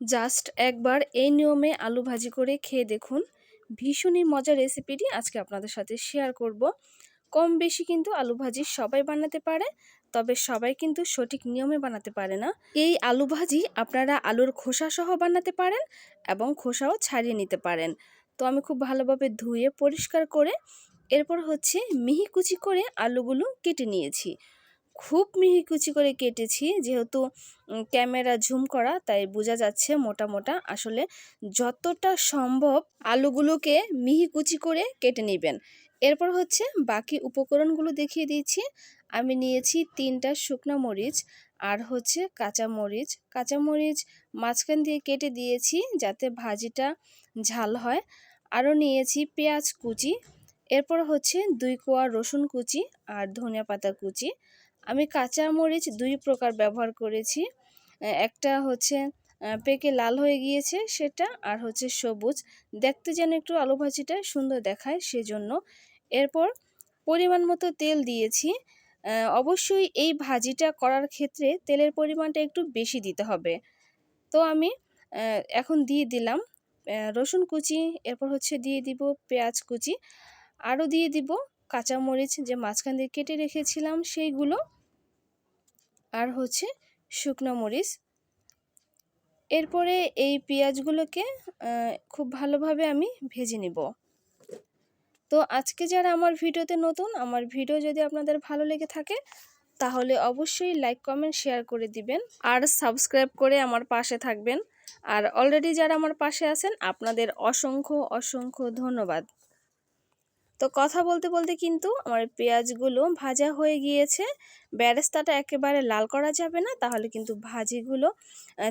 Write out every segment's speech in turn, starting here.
Just একবার এই নিয়মে আলু ভাজি করে খেয়ে দেখুন। ভীষণই মজার রেসিপিটি আজকে আপনাদের সাথে শেয়ার করব। কম বেশি কিন্তু আলু ভাজি সবাই বানাতে পারে, তবে সবাই কিন্তু সঠিক নিয়মে বানাতে পারে না। এই আলু ভাজি আপনারা আলুর খোসা সহ বানাতে পারেন এবং খোসাও ছাড়িয়ে নিতে পারেন। তো আমি খুব ভালোভাবে ধুয়ে পরিষ্কার করে এরপর হচ্ছে মিহি কুচি করে আলুগুলো কেটে নিয়েছি। খুব মিহি কুচি করে কেটেছি। যেহেতু ক্যামেরা ঝুম করা, তাই বোঝা যাচ্ছে মোটা মোটা। আসলে যতটা সম্ভব আলুগুলোকে মিহি কুচি করে কেটে নেবেন। এরপর হচ্ছে বাকি উপকরণগুলো দেখিয়ে দিয়েছি আমি নিয়েছি তিনটা শুকনো মরিচ আর হচ্ছে কাঁচা মরিচ। কাঁচা মরিচ মাঝখান দিয়ে কেটে দিয়েছি যাতে ভাজিটা ঝাল হয়। আরও নিয়েছি পেঁয়াজ কুচি। এরপর হচ্ছে দুই কোয়া রসুন কুচি আর ধনিয়া পাতা কুচি। আমি কাঁচা মরিচ দুই প্রকার ব্যবহার করেছি। একটা হচ্ছে পেকে লাল হয়ে গিয়েছে সেটা, আর হচ্ছে সবুজ। দেখতে যেন একটু আলু ভাজিটা সুন্দর দেখায় সেজন্য। এরপর পরিমাণ মতো তেল দিয়েছি। অবশ্যই এই ভাজিটা করার ক্ষেত্রে তেলের পরিমাণটা একটু বেশি দিতে হবে। তো আমি এখন দিয়ে দিলাম রসুন কুচি, এরপর হচ্ছে দিয়ে দিব পেঁয়াজ কুচি। আরও দিয়ে দিব কাঁচামরিচ যে মাঝখান দিয়ে কেটে রেখেছিলাম সেইগুলো। আর হচ্ছে শুকনো মরিচ। এরপরে এই পেঁয়াজগুলোকে খুব ভালোভাবে আমি ভেজে নিব। তো আজকে যারা আমার ভিডিওতে নতুন, আমার ভিডিও যদি আপনাদের ভালো লেগে থাকে, তাহলে অবশ্যই লাইক কমেন্ট শেয়ার করে দিবেন আর সাবস্ক্রাইব করে আমার পাশে থাকবেন। আর অলরেডি যারা আমার পাশে আছেন, আপনাদের অসংখ্য অসংখ্য ধন্যবাদ। তো কথা বলতে বলতে কিন্তু আমার পেঁয়াজগুলো ভাজা হয়ে গিয়েছে। ব্যারেস্তাটা একেবারে লাল করা যাবে না, তাহলে কিন্তু ভাজিগুলো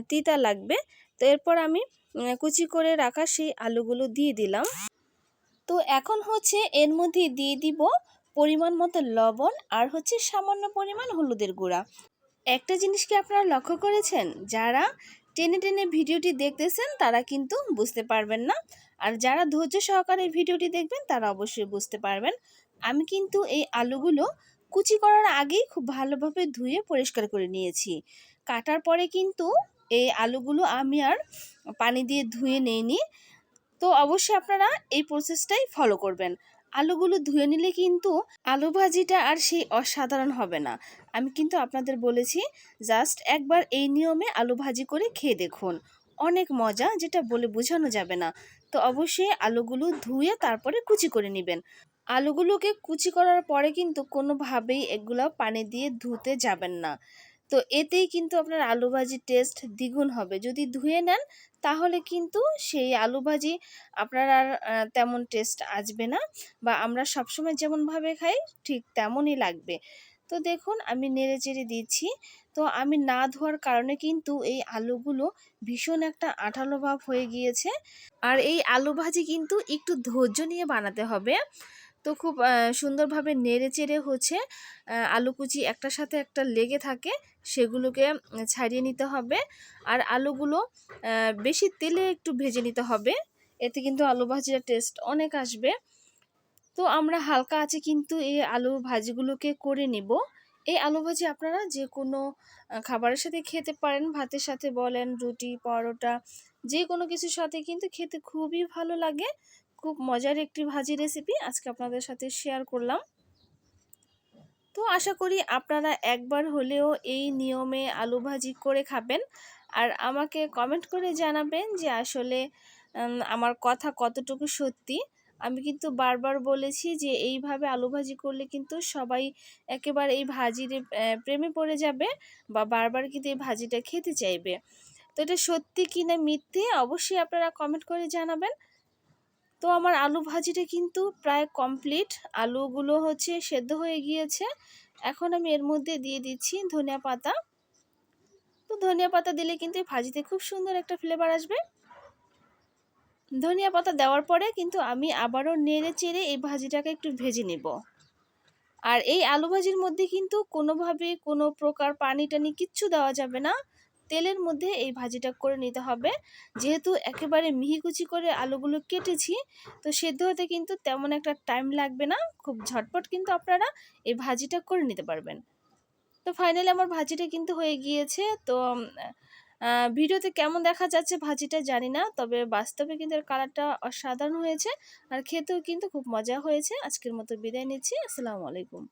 তিতা লাগবে। তো এরপর আমি কুচি করে রাখা সেই আলুগুলো দিয়ে দিলাম। তো এখন হচ্ছে এর মধ্যে দিয়ে দিব পরিমাণ মতো লবণ আর হচ্ছে সামান্য পরিমাণ হলুদের গুঁড়া। একটা জিনিস কি আপনারা লক্ষ্য করেছেন? যারা টেনে টেনে ভিডিওটি দেখতেছেন, তারা কিন্তু বুঝতে পারবেন না। আর যারা ধৈর্য সহকারে ভিডিওটি দেখবেন, তারা অবশ্যই বুঝতে পারবেন। আমি কিন্তু এই আলুগুলো কুচি করার আগেই খুব ভালোভাবে ধুয়ে পরিষ্কার করে নিয়েছি। কাটার পরে কিন্তু এই আলুগুলো আমি আর পানি দিয়ে ধুয়ে নেইনি। তো অবশ্যই আপনারা এই প্রসেসটাই ফলো করবেন। আলুগুলো ধুয়ে নিলে কিন্তু আলু ভাজিটা আর সেই অসাধারণ হবে না। আমি কিন্তু আপনাদের বলেছি জাস্ট একবার এই নিয়মে আলু ভাজি করে খেয়ে দেখুন। অনেক মজা, যেটা বলে বোঝানো যাবে না। তো অবশ্যই আলুগুলো ধুয়ে তারপরে কুচি করে নেবেন। আলুগুলোকে কুচি করার পরে কিন্তু কোনোভাবেই এগুলো পানি দিয়ে ধুতে যাবেন না। তো এতেই কিন্তু আপনার আলু ভাজির টেস্ট দ্বিগুণ হবে। যদি ধুয়ে নেন, তাহলে কিন্তু সেই আলু ভাজি আপনার আর তেমন টেস্ট আসবে না বা আমরা সবসময় যেমনভাবে খাই, ঠিক তেমনই লাগবে। তো দেখুন, আমি নেড়ে চেড়ে দিচ্ছি। তো আমি না ধোয়ার কারণে কিন্তু এই আলুগুলো ভীষণ একটা আঠালো ভাব হয়ে গিয়েছে। আর এই আলু ভাজি কিন্তু একটু ধৈর্য নিয়ে বানাতে হবে। তো খুব সুন্দরভাবে নেড়ে চেড়ে হচ্ছে আলু কুচি একটার সাথে একটা লেগে থাকে, সেগুলোকে ছাড়িয়ে নিতে হবে। আর আলুগুলো বেশি তেলে একটু ভেজে নিতে হবে, এতে কিন্তু আলু ভাজির টেস্ট অনেক আসবে। তো আমরা হালকা আছে কিন্তু এই আলু ভাজিগুলোকে করে নিব। এই আলু ভাজি আপনারা যে কোনো খাবারের সাথে খেতে পারেন, ভাতের সাথে বলেন, রুটি, পরোটা যে কোনো কিছুর সাথে কিন্তু খেতে খুবই ভালো লাগে। খুব মজার একটি ভাজি রেসিপি আজকে আপনাদের সাথে শেয়ার করলাম। তো আশা করি আপনারা একবার হলেও এই নিয়মে আলু ভাজি করে খাবেন। আর আমাকে কমেন্ট করে জানাবেন যে আসলে আমার কথা কতটুকু সত্যি। আমি কিন্তু বারবার বলেছি যে এইভাবে আলু ভাজি করলে কিন্তু সবাই একেবারে এই ভাজির প্রেমে পড়ে যাবে বা বারবার কিন্তু এই ভাজিটা খেতে চাইবে। তো এটা সত্যি কি না মিথ্যে অবশ্যই আপনারা কমেন্ট করে জানাবেন। তো আমার আলু ভাজিটা কিন্তু প্রায় কমপ্লিট। আলুগুলো হচ্ছে সেদ্ধ হয়ে গিয়েছে। এখন আমি এর মধ্যে দিয়ে দিচ্ছি ধনিয়া পাতা। তো ধনিয়া পাতা দিলে কিন্তু ভাজিতে খুব সুন্দর একটা ফ্লেভার আসবে। ধনিয়া পাতা দেওয়ার পরে কিন্তু আমি আবারও নেড়ে চেড়ে এই ভাজিটাকে একটু ভেজে নেব। আর এই আলু ভাজির মধ্যে কিন্তু কোনোভাবে কোনো প্রকার পানি টানি কিচ্ছু দেওয়া যাবে না। তেলের মধ্যে এই ভাজিটা করে নিতে হবে। যেহেতু একেবারে মিহিকুচি করে আলুগুলো কেটেছি, তো সেদ্ধ হতে কিন্তু তেমন একটা টাইম লাগবে না। খুব ঝটপট কিন্তু আপনারা এই ভাজিটা করে নিতে পারবেন। তো ফাইনালি আমার ভাজিটা কিন্তু হয়ে গিয়েছে। তো ভিডিওতে কেমন দেখা যাচ্ছে ভাজিটা জানি না, তবে বাস্তবে কিন্তু এর কালারটা অসাধারণ হয়েছে। আর খেতেও কিন্তু খুব মজা হয়েছে। আজকের মতো বিদায় নিচ্ছি। আসসালামু আলাইকুম।